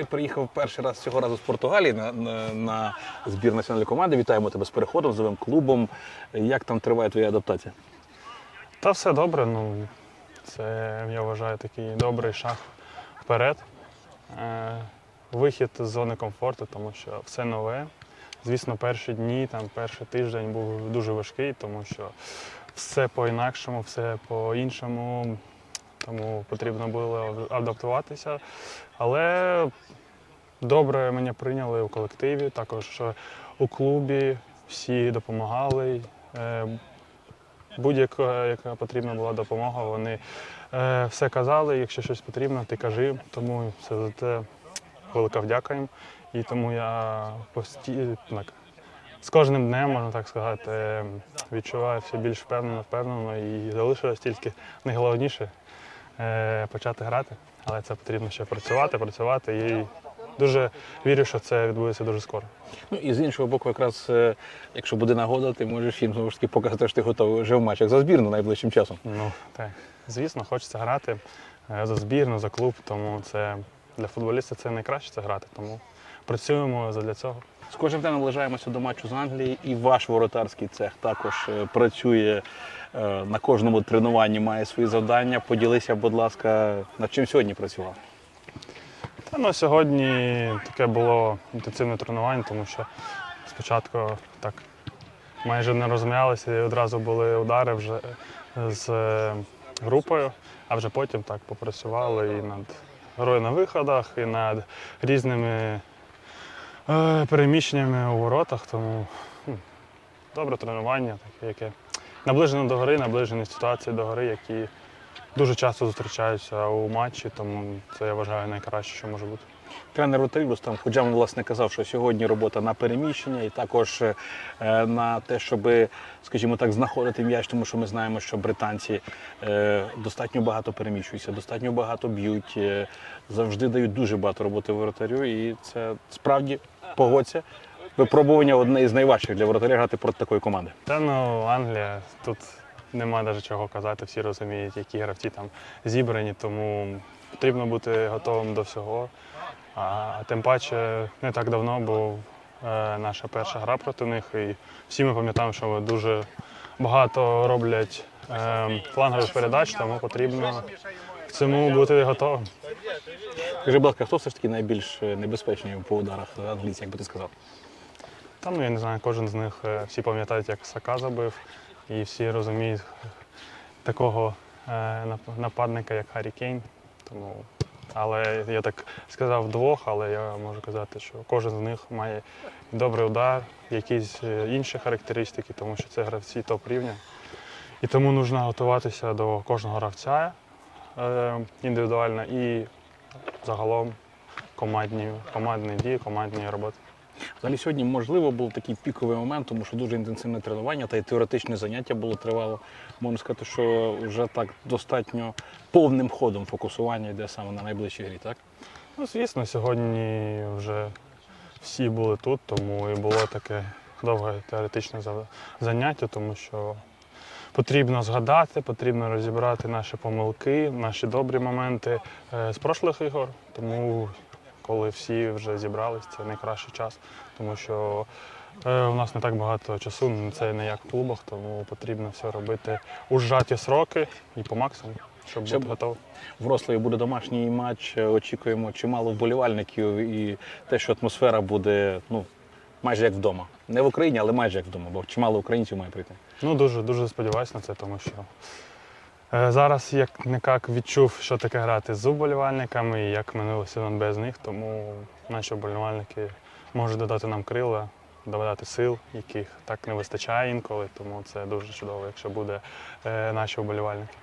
ти приїхав перший раз цього разу з Португалії на, на, на збір національної команди. Вітаємо тебе з переходом, з новим клубом. Як там триває твоя адаптація? Та все добре. Ну, це, я вважаю, такий добрий шаг вперед. Е, вихід з зони комфорту, тому що все нове. Звісно, перші дні, там, перший тиждень був дуже важкий, тому що все по-інакшому, все по-іншому. Тому потрібно було адаптуватися. Але добре мене прийняли у колективі, також у клубі всі допомагали. Е, Будь-яка яка потрібна була допомога, вони е, все казали, якщо щось потрібно, ти кажи. Тому це за те велика вдяка їм. І тому я постійно з кожним днем, можна так сказати, відчуваю все більш впевнено, впевнено і залишилось тільки найголовніше почати грати. Але це потрібно ще працювати, працювати. І дуже вірю, що це відбудеться дуже скоро. Ну і з іншого боку, якраз е, якщо буде нагода, ти можеш їм знову ж таки показати, що ти готовий вже в матчах за збірну найближчим часом. Ну так, звісно, хочеться грати е, за збірну, за клуб, тому це для футболіста це найкраще це грати. Тому працюємо задля цього. З кожним днем наближаємося до матчу з Англії, і ваш воротарський цех також е, працює е, на кожному тренуванні, має свої завдання. Поділися, будь ласка, над чим сьогодні працював. Та ну сьогодні таке було інтенсивне тренування, тому що спочатку так майже не розм'ялися і одразу були удари вже з е, групою, а вже потім так попрацювали і над грою на виходах, і над різними е, переміщеннями у воротах. Тому ну, добре тренування, таке, яке наближено до гори, наближені ситуації до гори, які дуже часто зустрічаються у матчі, тому це я вважаю найкраще, що може бути. Тренер Ротрібус там Худжам власне казав, що сьогодні робота на переміщення і також е, на те, щоб, скажімо так, знаходити м'яч, тому що ми знаємо, що британці е, достатньо багато переміщуються, достатньо багато б'ють, е, завжди дають дуже багато роботи воротарю, і це справді погодься. Випробування одне із найважчих для воротаря грати проти такої команди. Та ну Англія тут нема навіть чого казати, всі розуміють, які гравці там зібрані, тому потрібно бути готовим до всього. А тим паче не так давно був е, наша перша гра проти них, і всі ми пам'ятаємо, що вони дуже багато роблять е, флангових передач, тому потрібно к цьому бути готовим. Скажи, будь ласка, хто все ж таки найбільш е, небезпечний по ударах англійців, як би ти сказав? Там, ну, я не знаю, кожен з них е, всі пам'ятають, як Сака забив, і всі розуміють такого е, нападника, як Харі Кейн. Тому, але я так сказав двох, але я можу казати, що кожен з них має добрий удар, якісь е, інші характеристики, тому що це гравці топ рівня. І тому потрібно готуватися до кожного гравця е, індивідуально і загалом командні, командні дії, командні роботи. Взагалі сьогодні, можливо, був такий піковий момент, тому що дуже інтенсивне тренування та й теоретичне заняття було тривало. Можна сказати, що вже так достатньо повним ходом фокусування йде саме на найближчій грі, так? Ну, звісно, сьогодні вже всі були тут, тому і було таке довге теоретичне заняття, тому що потрібно згадати, потрібно розібрати наші помилки, наші добрі моменти е, з прошлих ігор. Тому коли всі вже зібрались, це найкращий час, тому що е, у нас не так багато часу, це не як в клубах, тому потрібно все робити у зжаті сроки і по максимуму, щоб Щоб- бути готовим. В Рославі буде домашній матч. е, Очікуємо чимало вболівальників і те, що атмосфера буде ну, майже як вдома. Не в Україні, але майже як вдома, бо чимало українців має прийти. Ну, дуже дуже сподіваюся на це, тому що зараз як никак відчув, що таке грати з уболівальниками і як минулий сезон без них, тому наші вболівальники можуть додати нам крила, додати сил, яких так не вистачає інколи, тому це дуже чудово, якщо буде е, наші вболівальники.